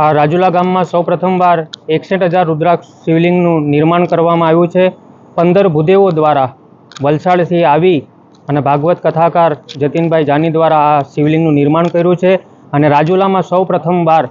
આ રાજુલા ગામમાં સૌ પ્રથમવાર એકસઠ હજાર રુદ્રાક્ષ શિવલિંગનું નિર્માણ કરવામાં આવ્યું છે. પંદર ભૂદેવો દ્વારા વલસાડથી આવી અને ભાગવત કથાકાર જતીનભાઈ જાની દ્વારા આ શિવલિંગનું નિર્માણ કર્યું છે અને રાજુલામાં સૌ પ્રથમવાર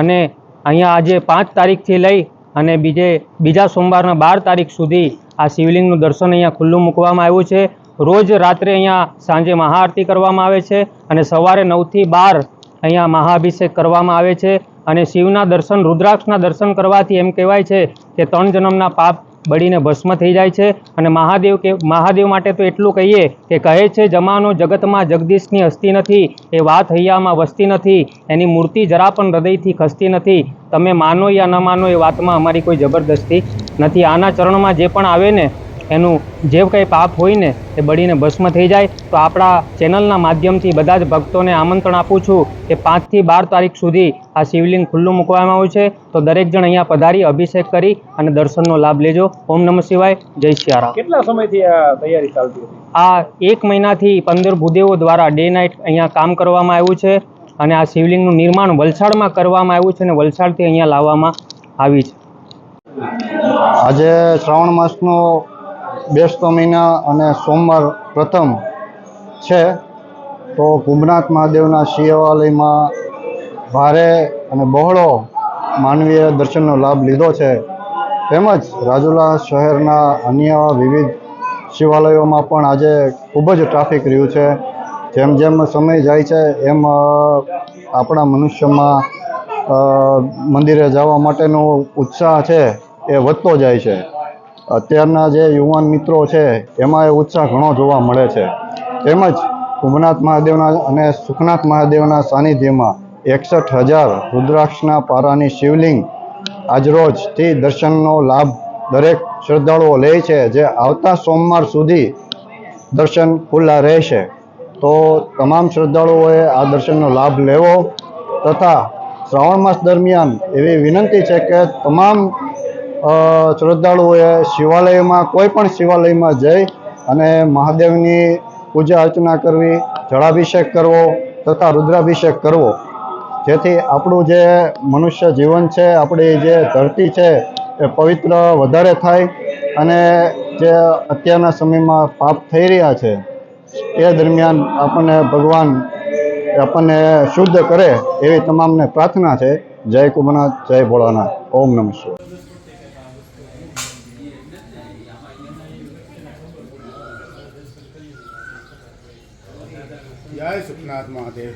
અને અહીંયા આજે પાંચ તારીખથી લઈ અને બીજે, બીજા સોમવારના બાર તારીખ સુધી આ શિવલિંગનું દર્શન અહીંયા ખુલ્લું મૂકવામાં આવ્યું છે. રોજ રાત્રે અહીંયા સાંજે મહાઆરતી કરવામાં આવે છે અને સવારે નવથી બાર અહીંયા મહાઅભિષેક કરવામાં આવે છે. અને શિવના દર્શન, રુદ્રાક્ષના દર્શન કરવાથી એમ કહેવાય છે કે ત્રણ જન્મના પાપ બળીને ભસ્મ થઈ જાય છે. અને મહાદેવ કે, મહાદેવ માટે તો એટલું કહીએ કે કહે છે, જમાનો જગતમાં જગદીશની હસ્તી નથી, એ વાત હૈયામાં વસતી નથી, એની મૂર્તિ જરા પણ હૃદયથી ખસતી નથી. તમે માનો યા ન માનો એ વાતમાં અમારી કોઈ જબરદસ્તી નથી. આના ચરણમાં જે પણ આવે ને એનું જે કંઈ પાપ હોય ને એ બળીને ભસ્મ થઈ જાય. તો આપણા ચેનલના માધ્યમથી બધા જ ભક્તોને આમંત્રણ આપું છું કે પાંચથી બાર તારીખ સુધી આ શિવલિંગ ખુલ્લું મૂકવામાં આવ્યું છે. તો દરેક જણ અહીંયા પધારી અભિષેક કરી અને દર્શનનો લાભ લેજો. ઓમ નમઃ શિવાય. જય સિયારામ કેટલા સમયથી આ તૈયારી ચાલતી હતી? આ એક મહિનાથી પંદર ભૂદેવો દ્વારા ડે નાઇટ અહીંયા કામ કરવામાં આવ્યું છે અને આ શિવલિંગનું નિર્માણ વલસાડમાં કરવામાં આવ્યું છે અને વલસાડથી અહીંયા લાવવામાં આવી છે. આજે શ્રાવણ માસનો બેસતો મહિના અને સોમવાર પ્રથમ છે, તો કુંભનાથ મહાદેવના શિવાલયમાં ભારે અને બહોળો માનવીય દર્શનનો લાભ લીધો છે. તેમજ રાજુલા શહેરના અન્ય વિવિધ શિવાલયોમાં પણ આજે ખૂબ જ ટ્રાફિક રહ્યું છે. જેમ જેમ સમય જાય છે, એમ આપણા મનુષ્યમાં મંદિરે જવા માટેનો ઉત્સાહ છે એ વધતો જાય છે. અત્યારના જે યુવાન મિત્રો છે, એમાં એ ઉત્સાહ ઘણો જોવા મળે છે. તેમજ ઉમનાથ મહાદેવના અને સુખનાથ મહાદેવના સાનિધ્યમાં એકસઠ હજાર રુદ્રાક્ષના પારાની શિવલિંગ આજરોજથી દર્શનનો લાભ દરેક શ્રદ્ધાળુઓ લે છે, જે આવતા સોમવાર સુધી દર્શન ખુલ્લા રહેશે. તો તમામ શ્રદ્ધાળુઓએ આ દર્શનનો લાભ લેવો તથા શ્રાવણ માસ દરમિયાન એવી વિનંતી છે કે તમામ શ્રદ્ધાળુઓએ શિવાલયમાં, કોઈ પણ શિવાલયમાં જઈ અને મહાદેવની પૂજા અર્ચના કરવી, જળાભિષેક કરવો તથા રુદ્રાભિષેક કરવો. જેથી આપણું જે મનુષ્ય જીવન છે, આપણી જે ધરતી છે, એ પવિત્ર વધારે થાય અને જે અત્યારના સમયમાં પાપ થઈ રહ્યા છે, એ દરમિયાન આપણને ભગવાન આપણને શુદ્ધ કરે એવી તમામને પ્રાર્થના છે. જય કુમનાથ જય ભોળાનાથ. ઓમ નમઃ શિવાય. જય સુખનાથ મહાદેવ.